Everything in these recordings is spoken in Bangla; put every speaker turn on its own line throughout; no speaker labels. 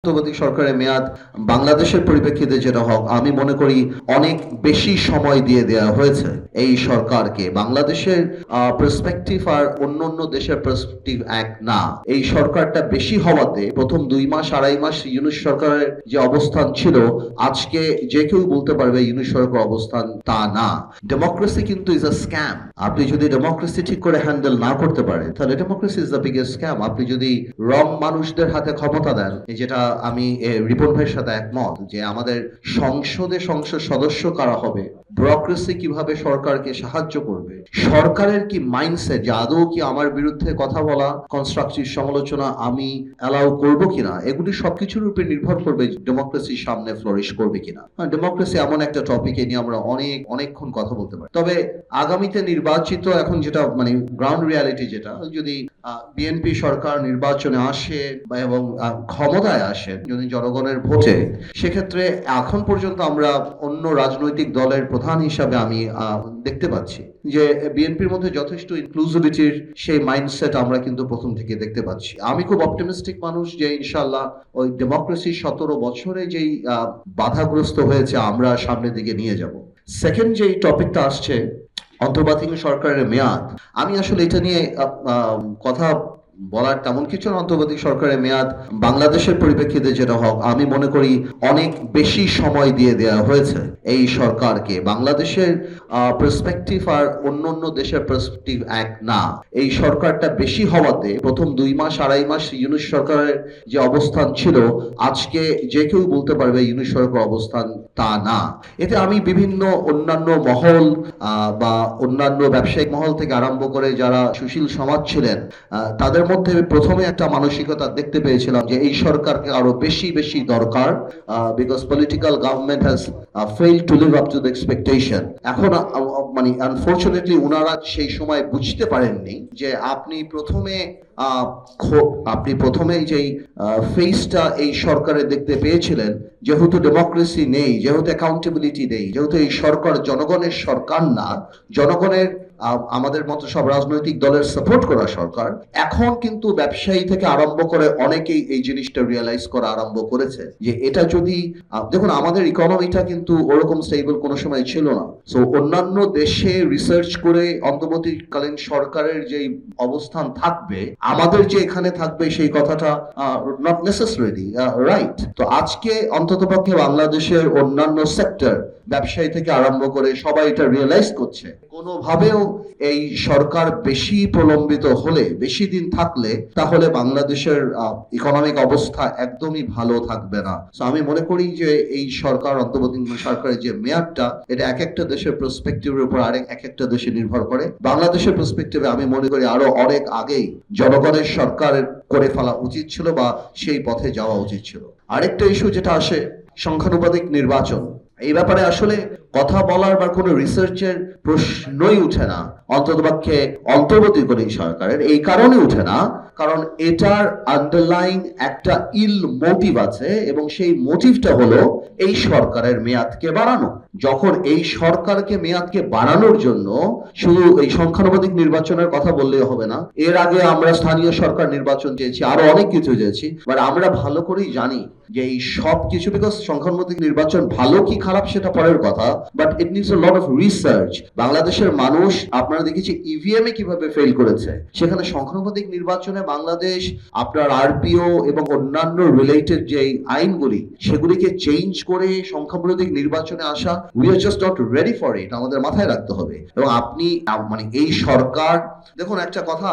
অন্তর্বর্তী সরকারের মেয়াদ বাংলাদেশের পরিপ্রেক্ষিতে যেটা হোক, আমি মনে করি অনেক বেশি সময় দিয়ে দেওয়া হয়েছে এই সরকারকে। বাংলাদেশের পার্সপেক্টিভ আর অন্য অন্য দেশের পার্সপেক্টিভ এক না। এই সরকারটা বেশি হওয়াতে, প্রথম দুই মাস, আড়াই মাস ইউনুস সরকারের যে অবস্থান ছিল, আজকে যে কেউ বলতে পারবে ইউনুস সরকার অবস্থান তা না। ডেমোক্রেসি কিন্তু ইজ আ স্ক্যাম আপনি যদি ডেমোক্রেসি ঠিক করে হ্যান্ডেল না করতে পারেন, তাহলে democracy is the biggest scam আপনি যদি রং মানুষদের হাতে ক্ষমতা দেন যেটা আমি রিপন ভাইয়ের সাথে একমত যে আমাদের সংসদে সংসদ সদস্য কারা হবে ব্যুরোক্রেসি কীভাবে সরকারকে সাহায্য করবে, সরকারের কি মাইন্ডসেট যে আদৌ কি আমার বিরুদ্ধে কথা বলা কনস্ট্রাকটিভ সমালোচনা আমি অ্যালাউ করব কিনা, এগুলি সবকিছুর উপর নির্ভর করবে ডেমোক্রেসির সামনে ফ্লোরিশ করবে কিনা। ডেমোক্রেসি এমন একটা টপিকে নিয়ে আমরা অনেক, অনেকক্ষণ কথা বলতে পারি। তবে আগামীতে নির্বাচিত এখন যেটা মানে গ্রাউন্ড রিয়ালিটি যেটা, যদি বিএনপি সরকার নির্বাচনে আসে এবং ক্ষমতায় আসে যদি জনগণের ভোটে, সেক্ষেত্রে এখন পর্যন্ত আমরা অন্য রাজনৈতিক দলের প্রধান হিসাবে আমি দেখতে পাচ্ছি যে বিএনপির মধ্যে যথেষ্ট ইনক্লুসিভিটির সেই মাইন্ডসেট আমরা কিন্তু প্রথম থেকে দেখতে পাচ্ছি। আমি খুব অপটিমিস্টিক মানুষ যে ইনশাল্লাহ ওই ডেমোক্রেসি সতেরো বছরে যেই বাধাগ্রস্ত হয়েছে আমরা সামনের দিকে নিয়ে যাব। সেকেন্ড যেই টপিকটা আসছে, অন্তর্বার্তীকালীন সরকারের মেয়াদ, আমি আসলে এটা নিয়ে কথা বলার তেমন কিছু অন্তর্বর্তী সরকারের মেয়াদ বাংলাদেশের পরিপ্রেক্ষিতে যেটা হোক, আমি মনে করি অনেক বেশি সময় দিয়ে দেওয়া হয়েছে এই সরকারকে। বাংলাদেশের পার্সপেক্টিভ আর অন্য অন্য দেশের পার্সপেক্টিভ এক না। এই সরকারটা বেশি হওয়াতে, প্রথম দুই মাস, আড়াই মাস ইউনুস সরকারের যে অবস্থান ছিল, আজকে যে কেউ বলতে পারবে ইউনুস সরকার অবস্থান তা না। এতে আমি বিভিন্ন অন্যান্য মহল বা অন্যান্য ব্যবসায়িক মহল থেকে আরম্ভ করে যারা সুশীল সমাজ ছিলেন তাদের মধ্যে প্রথমে একটা মানসিকতা দেখতে পেয়েছিলাম যে এই সরকারকে আরও বেশি বেশি দরকার because political government has fail to live up to the expectation এখন মানে আনফরচুনেটলি ওনারা সেই সময় বুঝতে পারেননি যে আপনি প্রথমে আপনি প্রথমেই যেই ফেসটা এই সরকারে দেখতে পেয়েছিলেন, যেহেতু ডেমোক্রেসি নেই, যেহেতু অ্যাকাউন্টেবিলিটি নেই, যেহেতু এই সরকার জনগণের সরকার না, জনগণের আমাদের মতো সব রাজনৈতিক দলের সাপোর্ট করা সরকার। এখন কিন্তু ব্যবসায়ী থেকে আরম্ভ করে অনেকেই এই জিনিসটা রিয়েলাইজ করা আরম্ভ করেছে। যে এটা যদি দেখুন, আমাদের ইকোনমিটা কিন্তু ওরকম স্টেবল কোনো সময় ছিল না। সো অন্যান্য দেশে রিসার্চ করে অন্তর্বর্তীকালীন সরকারের যে অবস্থান থাকবে, আমাদের যে এখানে থাকবে সেই কথাটা নট নেসেসারি রাইট তো আজকে অন্ততপক্ষে বাংলাদেশের অন্যান্য সেক্টর ব্যবসায়ী থেকে আরম্ভ করে সবাই এটা রিয়েলাইজ করছে। কোনোভাবেও এই সরকার বেশি প্রলম্বিত হলে, বেশি দিন থাকলে, তাহলে বাংলাদেশের ইকোনমিক অবস্থা একদমই ভালো থাকবে না। তো আমি মনে করি যে এই সরকার, অন্তর্বর্তী সরকারের যে মেয়াদটা, এটা এক একটা দেশের প্রসপেক্টিভের উপর আরেক, এক একটা দেশে নির্ভর করে। বাংলাদেশের প্রসপেক্টিভে আমি মনে করি আরও অনেক আগেই জনগণের সরকারের করে ফেলা উচিত ছিল বা সেই পথে যাওয়া উচিত ছিল। আরেকটা ইস্যু যেটা আসে, সংখ্যানুপাতিক নির্বাচন। এই ব্যাপারে আসলে কথা বলার বা কোনো রিসার্চের প্রশ্নই উঠে না, অন্ততপক্ষে অন্তর্বর্তীকালীন সরকারের। এই কারণে উঠে না, কারণ এটার আন্ডারলাইং একটা ইল মোটিভ আছে এবং সেই মোটিভটা হলো এই সরকারের মেয়াদকে বাড়ানো। যখন এই সরকারকে মেয়াদকে বাড়ানোর জন্য শুধু এই সংখ্যানুপাতিক নির্বাচনের কথা বললেই হবে না, এর আগে আমরা স্থানীয় সরকার নির্বাচন চেয়েছি, আরও অনেক কিছু চেয়েছি বাট আমরা ভালো করেই জানি যে এই সব কিছু বিকজ সংখ্যানুপাতিক নির্বাচন ভালো কি খারাপ সেটা পরের কথা but it needs lot of research বাংলাদেশের মানুষ, আপনারা দেখেছি ইভিএম এ কীভাবে ফেল করেছে? সেখানে নির্বাচনে বাংলাদেশ, আপনার আরপিও এবং অন্যান্য রিলেটেড যে আইনগুলি, সেগুলিকে চেঞ্জ করে সংখ্যানুপাতিক নির্বাচনে আসা we are just not ready for it আমাদের মাথায় রাখতে হবে। এবং আপনি মানে এই সরকার দেখুন, একটা কথা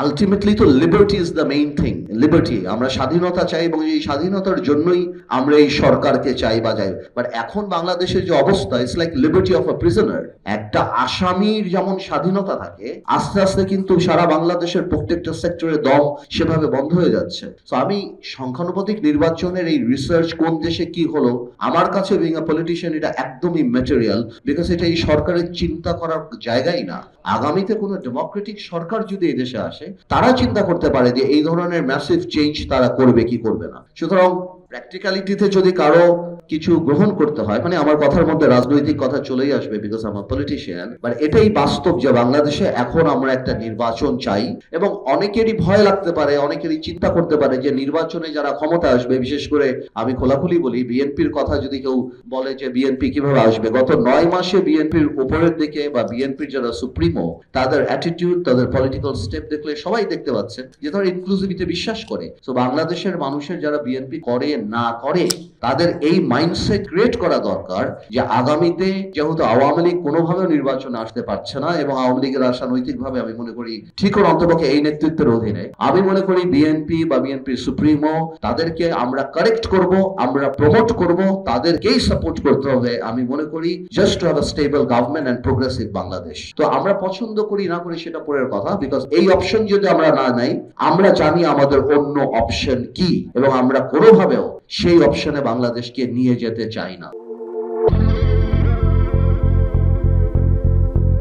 আলটিমেটলি তো liberty is the main thing liberty আমরা স্বাধীনতা চাই এবং এই স্বাধীনতার জন্যই আমরা এই সরকারকে চাই বা যাই। বাট এখন বাংলাদেশের যে অবস্থা it's like liberty of a prisoner একটা আসামির যেমন স্বাধীনতা থাকে, আস্তে আস্তে কিন্তু সারা বাংলাদেশের প্রত্যেকটা সেক্টরে দম সেভাবে বন্ধ হয়ে যাচ্ছে। তো আমি সংখ্যানুপাতিক নির্বাচনের এই রিসার্চ কোন দেশে কি হলো, আমার কাছে বিং আ পলিটিশিয়ান এটা একদমই ম্যাটেরিয়াল বিকজ এটা এই সরকারের চিন্তা করার জায়গাই না। আগামীতে কোনো ডেমোক্রেটিক সরকার যদি এদেশে দেশে আসে, তারা চিন্তা করতে পারে যে এই ধরনের ম্যাসিভ চেঞ্জ তারা করবে, কি করবে না। সুতরাং প্র্যাকটিক্যালিটিতে যদি কারও কিছু গ্রহণ করতে হয় মানে আমার কথার মধ্যে রাজনৈতিক কথা চলেই আসবে বিকজ আমার পলিটিশিয়ান বাট এটাই বাস্তব যে বাংলাদেশে এখন আমরা একটা নির্বাচন চাই এবং অনেকেরই ভয় লাগতে পারে, অনেকেরই চিন্তা করতে পারে যে নির্বাচনে যারা ক্ষমতা আসবে, বিশেষ করে আমি খোলাখুলি বলি, বিএনপির কথা যদি কেউ বলে যে বিএনপি কীভাবে আসবে, গত নয় মাসে বিএনপির উপরের দিকে বা বিএনপির যারা সুপ্রিমো, তাদের অ্যাটিটিউড তাদের পলিটিক্যাল স্টেপ দেখলে সবাই দেখতে পাচ্ছেন যে তারা ইনক্লুসিভিটি বিশ্বাস করে। তো বাংলাদেশের মানুষের যারা বিএনপি করে না করে, তাদের এই মাইন্ডসেট ক্রিয়েট করা দরকার যে আগামীতে যেহেতু আওয়ামী লীগ কোনোভাবেও নির্বাচনে আসতে পারছে না এবং আওয়ামী লীগের আসা নৈতিকভাবে আমি মনে করি ঠিক অন্তপক্ষে এই নেতৃত্বের অধীনে, আমি মনে করি বিএনপি বা বিএনপির সুপ্রিমো তাদেরকে আমরা কারেক্ট করব, আমরা প্রমোট করব, তাদেরকেই সাপোর্ট করতে হবে। আমি মনে করি just to have stable government and progressive Bangladesh তো আমরা পছন্দ করি না করি সেটা পরের কথা বিকজ এই অপশন যদি আমরা না নেই, আমরা জানি আমাদের অন্য অপশন কি এবং আমরা কোনোভাবেও সেই অপশনে বাংলাদেশকে নিয়ে যেতে চাই না।